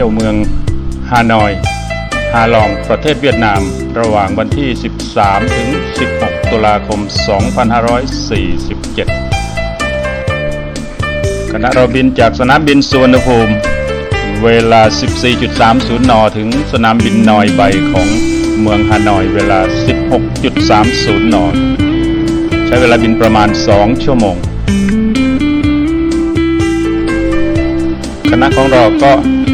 ที่ยวเมืองฮานอย ฮาลอง ประเทศเวียดนาม ระหว่างวันที่ 13 ถึง 16 ตุลาคม 2547 คณะเราบินจากสนามบินสุวรรณภูมิ เวลา 14.30 น ถึงสนามบินนอยใบของเมืองฮานอย เวลา 16.30 น ใช้เวลาบินประมาณ 2 ชั่วโมง คณะของเราก็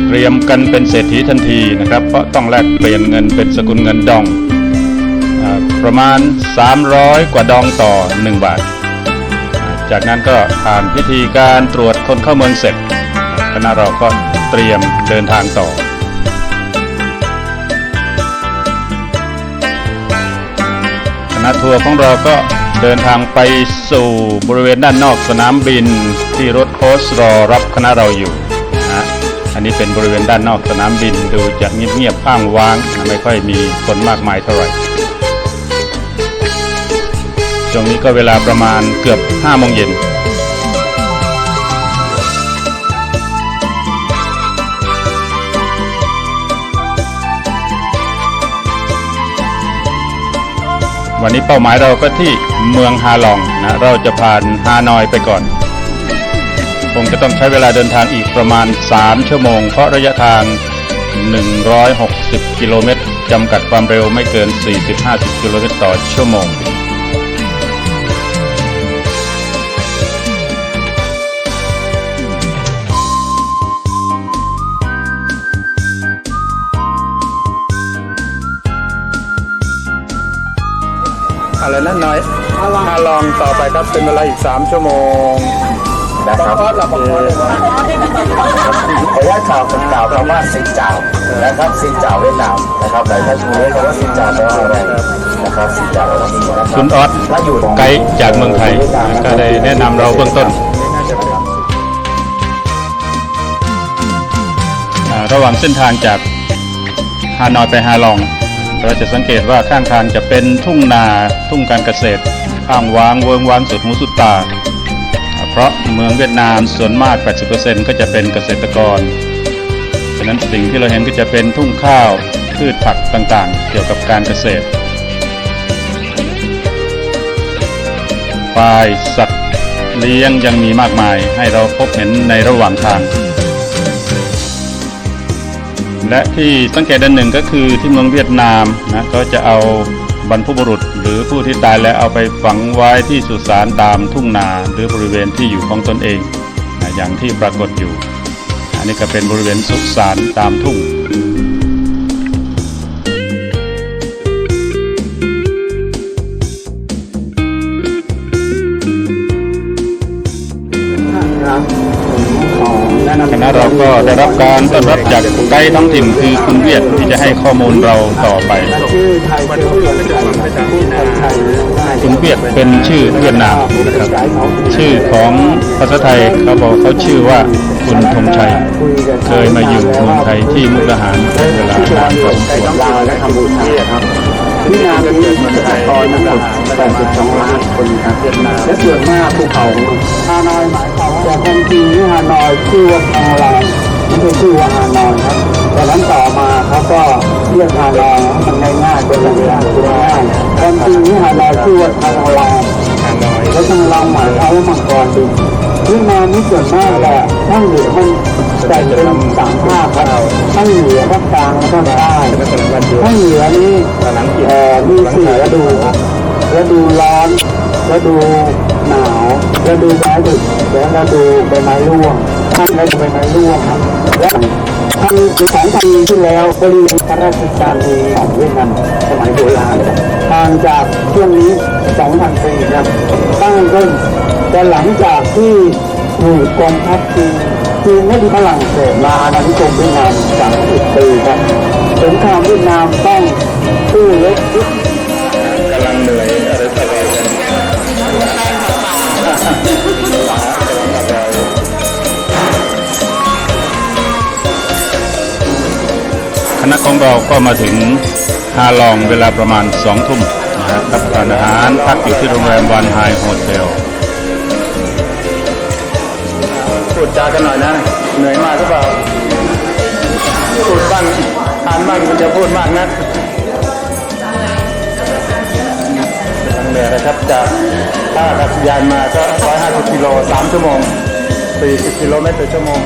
เตรียมกันเป็นเศรษฐีทันทีนะครับ เพราะต้องแลกเปลี่ยนเงินเป็นสกุลเงินดองอประมาณ 300 กว่าดองต่อ 1 บาทอ่าจากนั้นก็ผ่านพิธีการตรวจคนเข้าเมืองเสร็จคณะเราก็เตรียมเดินทางต่อคณะทัวร์ของเราก็เดินทางไปสู่บริเวณด้านนอกสนามบินที่รถโคสรอรับคณะเราอยู่ อันนี้เป็นบริเวณด้านนอกสนามบินดูจะเงียบๆอ้างว้าง ไม่ค่อยมีคนมากมายเท่าไหร่ช่วงนี้ก็เวลาประมาณเกือบ5โมงเย็นวันนี้เป้าหมายเราก็ที่เมืองฮาลองนะ เราจะผ่านฮานอยไปก่อน คงจะต้องใช้เวลาเดินทางอีกประมาณ 3 ชั่วโมง เพราะระยะทาง 160 กิโลเมตรจำกัดความเร็วไม่เกิน 40-50 กิโลเมตรต่อชั่วโมงอะไรนั่นน้อยฮาลองต่อไปครับเป็นเวลาอีก 3 ชั่วโมง นะครับขออนุญาตข่าวคำกล่าวคำว่าสินเจ้านะครับสินเจ้าเวียดนามนะครับหลายท่านรู้คำว่าสินเจ้าแปลว่าอะไรนะครับสินเจ้าแปลว่านี่นะครับคุณออสถ้าอยู่ไกด์จากเมืองไทยก็ได้แนะนำเราเบื้องต้นอ่าระหว่างเส้นทางจากฮานอยไปฮาลอง เราจะสังเกตว่าข้างทางจะเป็นทุ่งนาทุ่งการเกษตรข้างว้างเวิงว้างสุดหูสุดตาอ่า เพราะเมืองเวียดนามส่วนมาก 80%ก็จะเป็นเกษตรกรฉะนั้นสิ่งที่เราเห็นก็จะเป็นทุ่งข้าวพืชผักต่างๆ เกี่ยวกับการเกษตรควายสัตว์เลี้ยงยังมีมากมายให้เราพบเห็นในระหว่างทาง และที่สังเกตอันหนึ่งก็คือที่เมืองเวียดนามนะก็จะเอา บรรพบุรุษ หรือผู้ที่ตายแล้วเอาไปฝังไว้ที่สุสานตามทุ่งนาหรือบริเวณที่อยู่ของตนเองอย่างที่ปรากฏอยู่ อันนี้ก็เป็นบริเวณสุสานตามทุ่ง ก็ได้รับการต้อนรับจากไกด์ท้องถิ่นคือคุณเวียดที่จะให้ข้อมูลเราต่อไปชื่อไทยชื่อเวียมคุณเวียดเป็นชื่อเวียดนามนะครับ ชื่อของภาษาไทยเขาบอกเขาชื่อว่าคุณธงชัย เคยมาอยู่เมืองไทยที่มุกดาหารเป็นเวลานานพอสมควร ที่งานนี้มีประชากรทั้งหมด82ล้านคนครับเวียดนามและส่วนมากภูเขาฮานอยหมายความว่าความจริงที่ฮานอยชื่อว่าทางลาวไม่ใช่ชื่อว่าฮานอยครับแต่นั้นต่อมาเขาก็เรียกฮานอยมันง่ายๆเป็นอย่างง่ายๆความจริงที่ฮานอยชื่อว่าทางลาวแล้วทางลาวหมายความว่ามังกรบินที่มานี้ส่วนมากแหละทั้งเหนือมันแบ่งเป็นสามภาคครับทั้งเหนือภาคกลางและภาคใต้ถ้าเหนือนี่เอ่อมีสี่ฤดูรับฤดูร้อนฤดูหนาวฤดูไม้ผลิและฤดูใบไม้ร่วงท่านฤดูใบไม้ร่วงครับและ ท่านคือสองปีที่แล้วบริเวณพระราชกานีของเวียดนามสมัยโบราณห่างจากช่วงนี้2,000ปีครับตั้งขึ้นแต่หลังจากที่ถูกกองทัพจีนจีนไม่ดีฝรั่งเศสมาอาณานิคมเวียดนาม30ปีครับสงครามเวียดนามต้องสู้รบยุทธกำลังเหนื่อย ณะของเราก็มาถึงฮาลองเวลาประมาณสองทุ่มนะครับรับประทานอาหารพักอยู่ที่โรงแรมวันไฮโฮเทลพูดจากันหน่อยนะ เหนื่อยมากหรือเปล่าพูดบ้างทานบ้างมันจะพูดมากนักเหนื่อยนะครับจากท่าอากาศยานมาก็ 150 กิโล 3 ชั่วโมง 40 กิโลเมตรต่อชั่วโมง